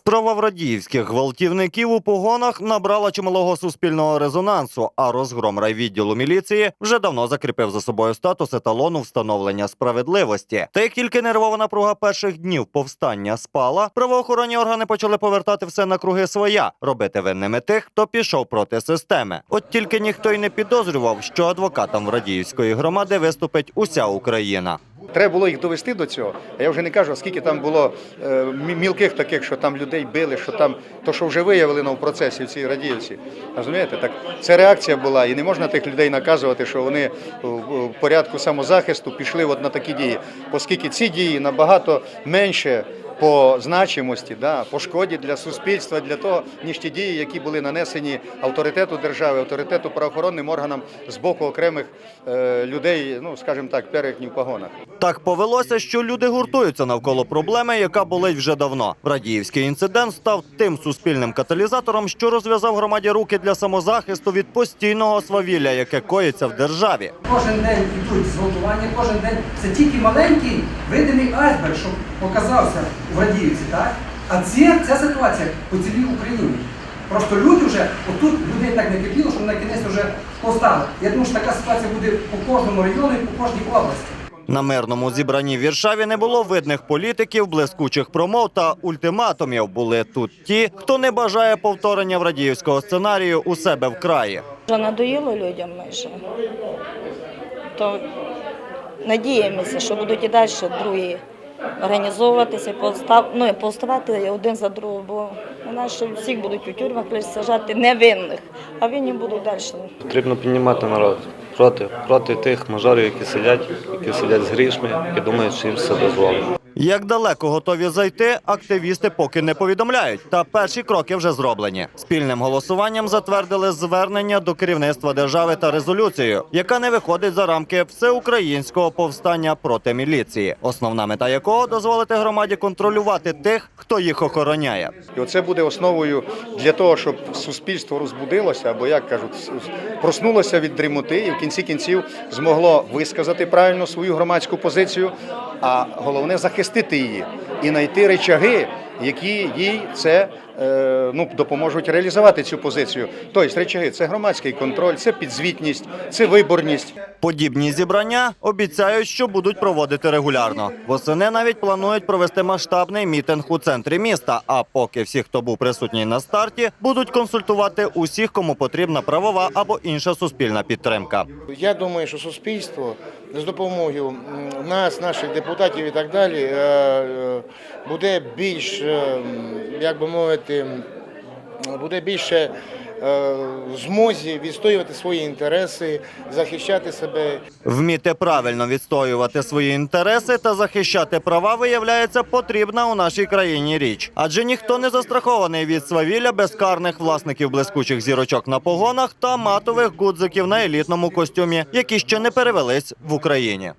Справа в радіївських гвалтівників у погонах набрала чималого суспільного резонансу, а розгром райвідділу міліції вже давно закріпив за собою статус еталону встановлення справедливості. Та як тільки нервова напруга перших днів повстання спала, правоохоронні органи почали повертати все на круги своя, робити винними тих, хто пішов проти системи. От тільки ніхто й не підозрював, що адвокатам в радіївської громади виступить уся Україна. Треба було їх довести до цього. А я вже не кажу, скільки там було е, мілких таких, що там людей били, що там то, що вже виявили на процесі в цій радіївці. Розумієте, так це реакція була, і не можна тих людей наказувати, що вони в- порядку самозахисту пішли от на такі дії, оскільки ці дії набагато менше. По значимості, да, по шкоді для суспільства, для того, ніж ті дії, які були нанесені авторитету держави, авторитету правоохоронним органам з боку окремих е, людей, ну скажімо так, перехні в погонах. Так повелося, що люди гуртуються навколо проблеми, яка болить вже давно. Радіївський інцидент став тим суспільним каталізатором, що розв'язав громаді руки для самозахисту від постійного свавілля, яке коїться в державі. Кожен день ідуть зґвалтування, кожен день це тільки маленький видимий айсберг, що показався в Радіївці, так? А це, ця ситуація по цілій Україні. Просто люди вже, отут людей так не кипіло, що на кінець вже повстали. Я думаю, що така ситуація буде по кожному району і по кожній області. На мирному зібранні в Віршаві не було видних політиків, блискучих промов та ультиматумів. Були тут ті, хто не бажає повторення в радіївського сценарію у себе в краї. Вже надоїло людям майже. То надіємося, що будуть і далі другі організовуватися, постав, ну, і повставати один за другого, бо ще всіх будуть у тюрмах сажати невинних, а винні будуть далі. Потрібно піднімати народ проти, проти тих мажорів, які сидять, які сидять з грішми, які думають, що їм все дозволено. Як далеко готові зайти, активісти поки не повідомляють. Та перші кроки вже зроблені. Спільним голосуванням затвердили звернення до керівництва держави та резолюцію, яка не виходить за рамки всеукраїнського повстання проти міліції, основна мета якого дозволити громаді контролювати тих, хто їх охороняє. І оце буде основою для того, щоб суспільство розбудилося, або як кажуть, проснулося від дрімоти і в кінці кінців змогло висказати правильно свою громадську позицію, а головне захистити її і знайти речаги, які їй це ну, допоможуть реалізувати цю позицію. Тобто речаги це громадський контроль, це підзвітність, це виборність. Подібні зібрання обіцяють, що будуть проводити регулярно. Восени навіть планують провести масштабний мітинг у центрі міста. А поки всі, хто був присутній на старті, будуть консультувати усіх, кому потрібна правова або інша суспільна підтримка. Я думаю, що суспільство з допомогою нас, наших депутатів і так далі, е, е, буде більш, е, як би мовити, м, буде більше е, в змозі відстоювати свої інтереси, захищати себе. Вміти правильно відстоювати свої інтереси та захищати права виявляється потрібна у нашій країні річ, адже ніхто не застрахований від свавілля безкарних власників блискучих зірочок на погонах та матових гудзиків на елітному костюмі, які ще не перевелись в Україні.